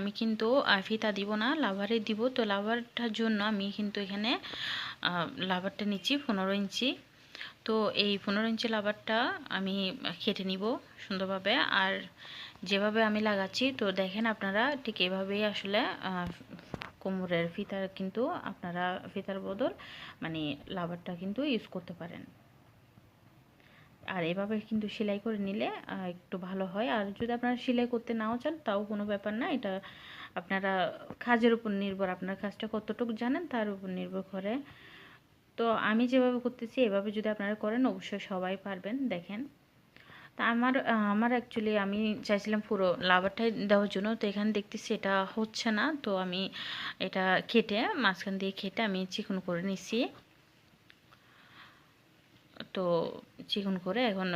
আমি কিন্তু ফিতা দিব না লাভারে দিব। তো লাভারটার জন্য আমি কিন্তু এখানে লাভারটা নিচ্ছি পনেরো ইঞ্চি। তো এই পনেরো ইঞ্চি লাভারটা আমি কেটে নিব সুন্দরভাবে। আর যেভাবে আমি লাগাচ্ছি, তো দেখেন আপনারা ঠিক এভাবেই আসলে কোমরের ফিতার কিন্তু আপনারা ফিতার বদল মানে লাভারটা কিন্তু ইউজ করতে পারেন। আর এভাবে কিন্তু সেলাই করে নিলে একটু ভালো হয়। আর যদি আপনারা সেলাই করতে নাও চান, তাও কোনো ব্যাপার না। এটা আপনারা কাজের উপর নির্ভর। আপনার কাজটা কতটুকু জানেন, তার উপর নির্ভর করে। তো আমি যেভাবে করতেছি, এভাবে যদি আপনারা করেন, অবশ্যই সবাই পারবেন। দেখেন, তা আমার আমার অ্যাকচুয়ালি আমি চাইছিলাম পুরো লাভারটাই দেওয়ার জন্য। তো এখানে দেখতেছি এটা হচ্ছে না। তো আমি এটা কেটে, মাঝখান দিয়ে কেটে আমি চিকন করে নিছি। তো চিকন করে এখন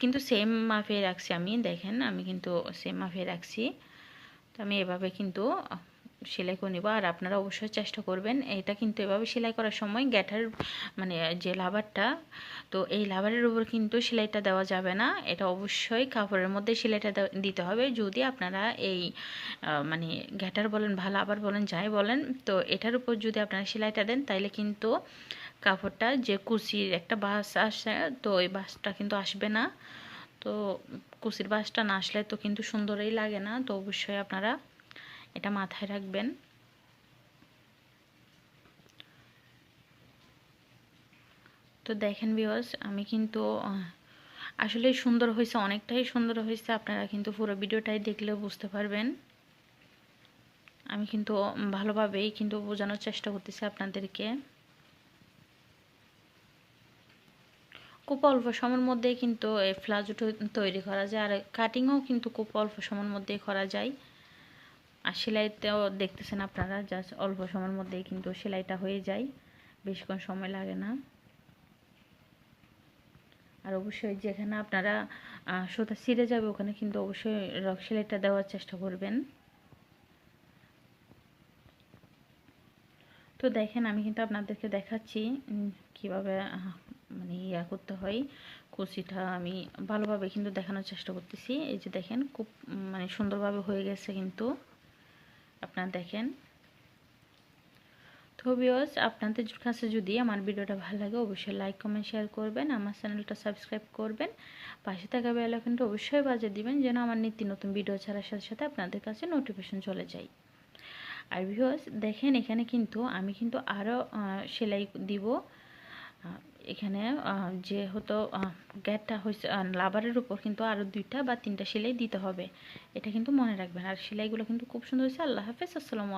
কিন্তু সেম মাফে রাখছি আমি, দেখেন, আমি কিন্তু সেম মাফে রাখছি। তো আমি এভাবে কিন্তু সেলাই করে নেব। আর আপনারা অবশ্যই চেষ্টা করবেন। এটা কিন্তু এভাবে সেলাই করার সময় গ্যাটার মানে যে লাভারটা, তো এই লাভারের উপর কিন্তু সেলাইটা দেওয়া যাবে না। এটা অবশ্যই কাপড়ের মধ্যে সেলাইটা দিতে হবে। যদি আপনারা এই মানে গ্যাটার বলেন ভালো আবার বলেন, যাই বলেন, তো এটার উপর যদি আপনারা সেলাইটা দেন, তাইলে কিন্তু কাপড়টা যে কুচির একটা বাস আসে, তো ওই বাসটা কিন্তু আসবে না। তো কুচির বাসটা না আসলে তো কিন্তু সুন্দরই লাগে না। তো অবশ্যই আপনারা এটা মাথায় রাখবেন। তো দেখেন বিয়স আমি কিন্তু আসলে সুন্দর হয়েছে, অনেকটাই সুন্দর হয়েছে। আপনারা কিন্তু পুরো ভিডিওটাই দেখলেও বুঝতে পারবেন। আমি কিন্তু ভালোভাবেই কিন্তু বোঝানোর চেষ্টা করতেছি আপনাদেরকে। খুব অল্প সময়ের মধ্যেই কিন্তু এই ফ্লাজোটা তৈরি করা যায়, আর কাটিংও কিন্তু খুব অল্প সময়ের মধ্যেই করা যায়। আর সেলাইতেও দেখতেছেন আপনারা জাস্ট অল্প সময়ের মধ্যেই কিন্তু সেলাইটা হয়ে যায়, বেশিক্ষণ সময় লাগে না। আর অবশ্যই যেখানে আপনারা সুতা ছিঁড়ে যাবে, ওখানে কিন্তু অবশ্যই রক সেলাইটা দেওয়ার চেষ্টা করবেন। তো দেখেন, আমি কিন্তু আপনাদেরকে দেখাচ্ছি কীভাবে মানে ইয়া করতে হয়। কুচিটা আমি ভালোভাবে কিন্তু দেখানোর চেষ্টা করতেছি। এই যে দেখেন, খুব মানে সুন্দরভাবে হয়ে গেছে কিন্তু। আপনারা দেখেন। তো ভিউয়ার্স আপনাদের কাছে যদি আমার ভিডিওটা ভালো লাগে, অবশ্যই লাইক কমেন্ট শেয়ার করবেন। আমার চ্যানেলটা সাবস্ক্রাইব করবেন। পাশে থাকা বেল আইকনটা অবশ্যই বাজিয়ে দিবেন, যেন আমার নিত্য নতুন ভিডিও ছাড়ার সাথে সাথে আপনাদের কাছে নোটিফিকেশন চলে যায়। আর ভিউয়ার্স দেখেন এখানে কিন্তু আমি কিন্তু আরও সেলাই দিব। এখানে আহ, যে হতো গ্যাটটা হয়েছে লাভারের উপর কিন্তু আরও দুইটা বা তিনটা সেলাই দিতে হবে। এটা কিন্তু মনে রাখবেন। আর সেলাইগুলো কিন্তু খুব সুন্দর হয়েছে আল্লাহ হাফেজ। আসসালামু